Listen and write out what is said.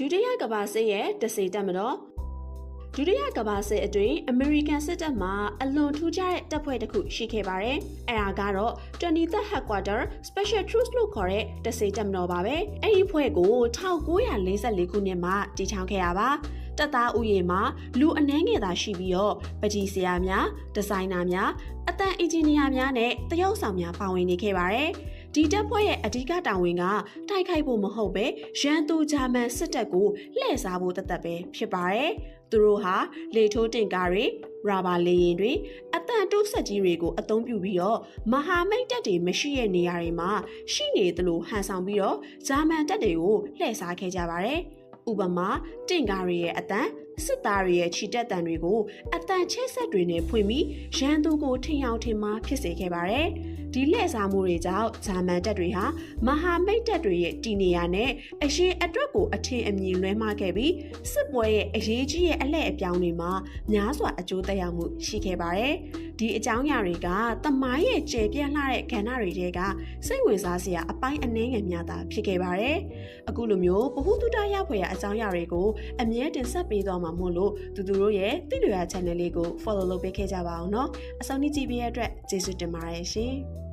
ဒုတိယကမ္ဘာစစ်ရဲ့တစေတက်မတော်ဒုတိယကမ္ဘာစစ်အတွင်းအမေရိကန်စစ်တပ်မှအလွန်ထူးခြားတဲ့တပ်ဖွဲ့တစ်ခုရှိခဲ့ပါတယ်။အဲဒါကတော့ 23rd Headquarter Special Troops လို့ခေါ်တဲ့တစေတက်မတော်ပါပဲ။အဲဒီဖွဲ့ကို1944ခုနှစ်မှာတည်ထောင်ခဲ့ရပါ။တပ်သားဥယေမှာလူအနှဲငယ်သာရှိပြီးတော့ပကြီးဆရာများဒီဇိုင်နာများအတန်အင်ဂျင်နီယာများနဲ့တရုတ်ဆောင်များပါဝင်နေခဲ့ပါတယ်။ ဒီတပ်ဖွဲ့ရဲ့အဓိကတာဝန်ကတိုက်ခိုက်ဖို့မဟုတ်ပဲရန်သူဂျာမန်စစ်တပ်ကိုလှည့်စားဖို့တသက်ပဲဖြစ်ပါတယ်။သူတို့ဟာလေထိုးတင်ကားတွေရာဘာလေရင်တွေအတန်တိုးဆက်ကြီးတွေကိုအသုံးပြုပြီးတော့မဟာမိတ်တပ်တွေမရှိတဲ့နေရာတွေမှာရှိနေသလိုဟန်ဆောင်ပြီးတော့ဂျာမန်တပ်တွေကိုလှည့်စားခဲ့ကြပါတယ်။ဥပမာတင့်ကားတွေရဲ့အတန်စစ်သားတွေရဲ့ခြိတက်တံတွေကိုအတန်ချဲ့ဆက်တွေနဲ့ဖွင့်ပြီးရန်သူကိုထင်အောင်ထင်မှားဖြစ်စေခဲ့ပါတယ်။ ဒီလှည့်စားမှုတွေကြောင့်ဂျာမန်တပ်တွေဟာမဟာမိတ်တပ်တွေရဲ့တည်နေရာနဲ့အရေးအတွက်ကိုအထင်အမြင်လွဲမှားခဲ့ပြီးစစ်ပွဲရဲ့အရေးကြီးရဲ့အလှည့်အပြောင်းတွေမှာများစွာအကျိုးသက်ရောက်မှုရှိခဲ့ပါတယ်။ဒီအကြောင်းအရာတွေကတမိုင်းရဲ့ကျေပြန့်လှတဲ့ကဏ္ဍတွေတဲကစိတ်ဝင်စားစရာအပိုင်းအနည်းငယ်များသာဖြစ်ခဲ့ပါတယ်။အခုလိုမျိုးပဟုတုတရဖွယ်ရာအကြောင်းအရာတွေကိုအမြဲတင်ဆက်ပေးသွားမှာမို့လို့သူတို့ရဲ့တိလွေရာ channel လေးကို follow လုပ်ပေးခဲ့ကြပါအောင်နော်။အဆုံးထိကြည့်ပေးရတဲ့အတွက်ကျေးဇူးတင်ပါတယ်ရှင်။